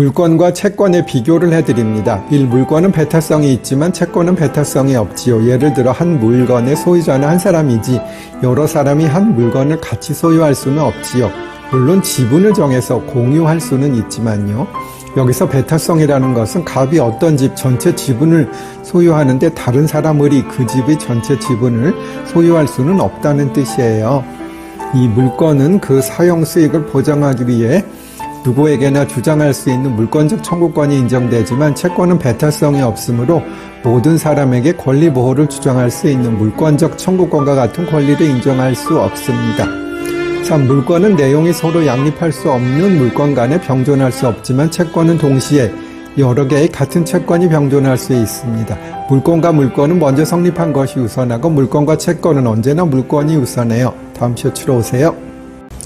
물건과 채권의 비교를 해드립니다. 1. 물건은 배타성이 있지만 채권은 배타성이 없지요. 예를 들어 한 물건의 소유자는 한 사람이지 여러 사람이 한 물건을 같이 소유할 수는 없지요. 물론 지분을 정해서 공유할 수는 있지만요. 여기서 배타성이라는 것은 갑이 어떤 집 전체 지분을 소유하는데 다른 사람이 그 집의 전체 지분을 소유할 수는 없다는 뜻이에요. 이 물건은 그 사용 수익을 보장하기 위해 누구에게나 주장할 수 있는 물권적 청구권이 인정되지만 채권은 배타성이 없으므로 모든 사람에게 권리 보호를 주장할 수 있는 물권적 청구권과 같은 권리를 인정할 수 없습니다. 3. 물권은 내용이 서로 양립할 수 없는 물권 간에 병존할 수 없지만 채권은 동시에 여러 개의 같은 채권이 병존할 수 있습니다. 물권과 물권은 먼저 성립한 것이 우선하고 물권과 채권은 언제나 물권이 우선해요. 다음 쇼츠로 오세요.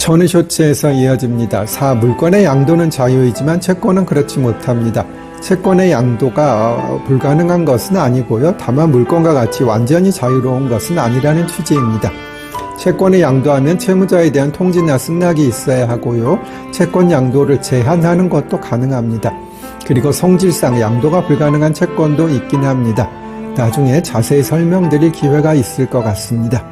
전의 쇼츠에서 이어집니다. 4. 물권의 양도는 자유이지만 채권은 그렇지 못합니다. 채권의 양도가 불가능한 것은 아니고요. 다만 물권과 같이 완전히 자유로운 것은 아니라는 취지입니다. 채권을 양도하면 채무자에 대한 통지나 승낙이 있어야 하고요. 채권 양도를 제한하는 것도 가능합니다. 그리고 성질상 양도가 불가능한 채권도 있긴 합니다. 나중에 자세히 설명드릴 기회가 있을 것 같습니다.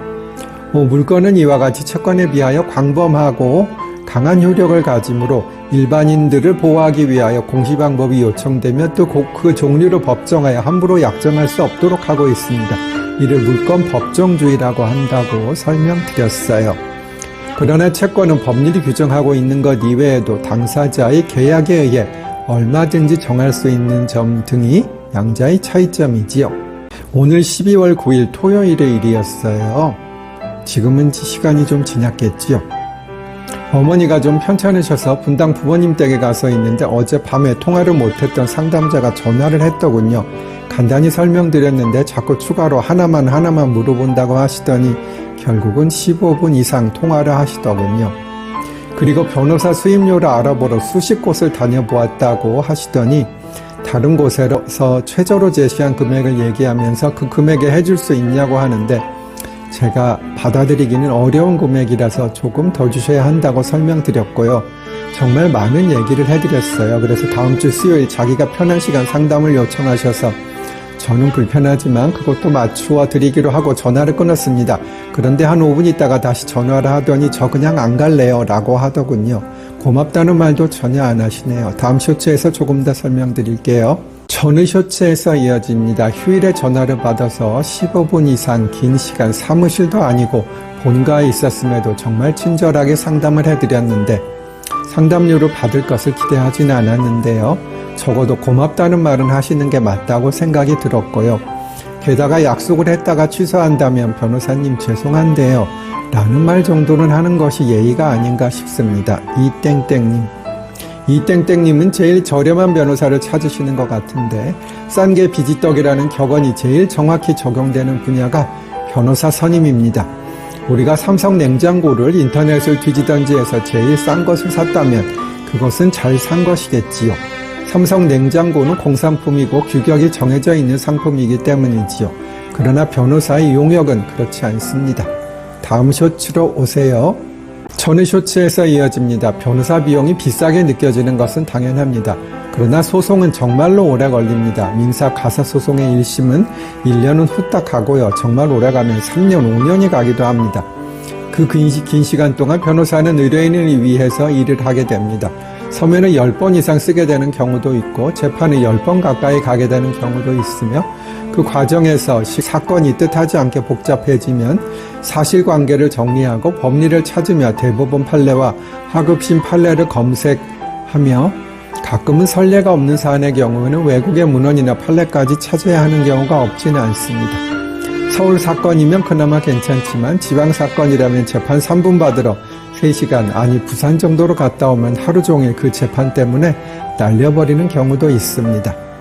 뭐 물건은 이와 같이 채권에 비하여 광범하고 강한 효력을 가지므로 일반인들을 보호하기 위하여 공시방법이 요청되면 또그 종류를 법정하여 함부로 약정할 수 없도록 하고 있습니다. 이를 물권 법정주의라고 한다고 설명드렸어요. 그러나 채권은 법률이 규정하고 있는 것 이외에도 당사자의 계약에 의해 얼마든지 정할 수 있는 점 등이 양자의 차이점이지요. 오늘 12월 9일 토요일의 일이었어요. 지금은 시간이 좀 지났겠지요. 어머니가 좀 편찮으셔서 분당 부모님 댁에 가서 있는데 어제 밤에 통화를 못했던 상담자가 전화를 했더군요. 간단히 설명드렸는데 자꾸 추가로 하나만 하나만 물어본다고 하시더니 결국은 15분 이상 통화를 하시더군요. 그리고 변호사 수임료를 알아보러 수십 곳을 다녀보았다고 하시더니 다른 곳에서 최저로 제시한 금액을 얘기하면서 그 금액에 해줄 수 있냐고 하는데 제가 받아들이기는 어려운 금액이라서 조금 더 주셔야 한다고 설명드렸고요. 정말 많은 얘기를 해드렸어요. 그래서 다음 주 수요일 자기가 편한 시간 상담을 요청하셔서 저는 불편하지만 그것도 맞추어 드리기로 하고 전화를 끊었습니다. 그런데 한 5분 있다가 다시 전화를 하더니 저 그냥 안 갈래요 라고 하더군요. 고맙다는 말도 전혀 안 하시네요. 다음 쇼츠에서 조금 더 설명드릴게요. 전의 쇼츠에서 이어집니다. 휴일에 전화를 받아서 15분 이상 긴 시간 사무실도 아니고 본가에 있었음에도 정말 친절하게 상담을 해드렸는데 상담료를 받을 것을 기대하진 않았는데요. 적어도 고맙다는 말은 하시는 게 맞다고 생각이 들었고요. 게다가 약속을 했다가 취소한다면 변호사님 죄송한데요. 라는 말 정도는 하는 것이 예의가 아닌가 싶습니다. 이땡땡님. 이 땡땡님은 제일 저렴한 변호사를 찾으시는 것 같은데 싼 게 비지떡이라는 격언이 제일 정확히 적용되는 분야가 변호사 선임입니다. 우리가 삼성 냉장고를 인터넷을 뒤지던지 해서 제일 싼 것을 샀다면 그것은 잘 산 것이겠지요. 삼성 냉장고는 공산품이고 규격이 정해져 있는 상품이기 때문이지요. 그러나 변호사의 용역은 그렇지 않습니다. 다음 쇼츠로 오세요. 전의 쇼츠에서 이어집니다. 변호사 비용이 비싸게 느껴지는 것은 당연합니다. 그러나 소송은 정말로 오래 걸립니다. 민사 가사 소송의 1심은 1년은 후딱 가고요. 정말 오래 가면 3년, 5년이 가기도 합니다. 그 긴 시간 동안 변호사는 의뢰인을 위해서 일을 하게 됩니다. 서면을 10번 이상 쓰게 되는 경우도 있고 재판에 10번 가까이 가게 되는 경우도 있으며 그 과정에서 사건이 뜻하지 않게 복잡해지면 사실관계를 정리하고 법리를 찾으며 대법원 판례와 하급심 판례를 검색하며 가끔은 선례가 없는 사안의 경우에는 외국의 문헌이나 판례까지 찾아야 하는 경우가 없지는 않습니다. 서울 사건이면 그나마 괜찮지만 지방 사건이라면 재판 3분 받으러 3시간 아니 부산 정도로 갔다 오면 하루 종일 그 재판 때문에 날려버리는 경우도 있습니다.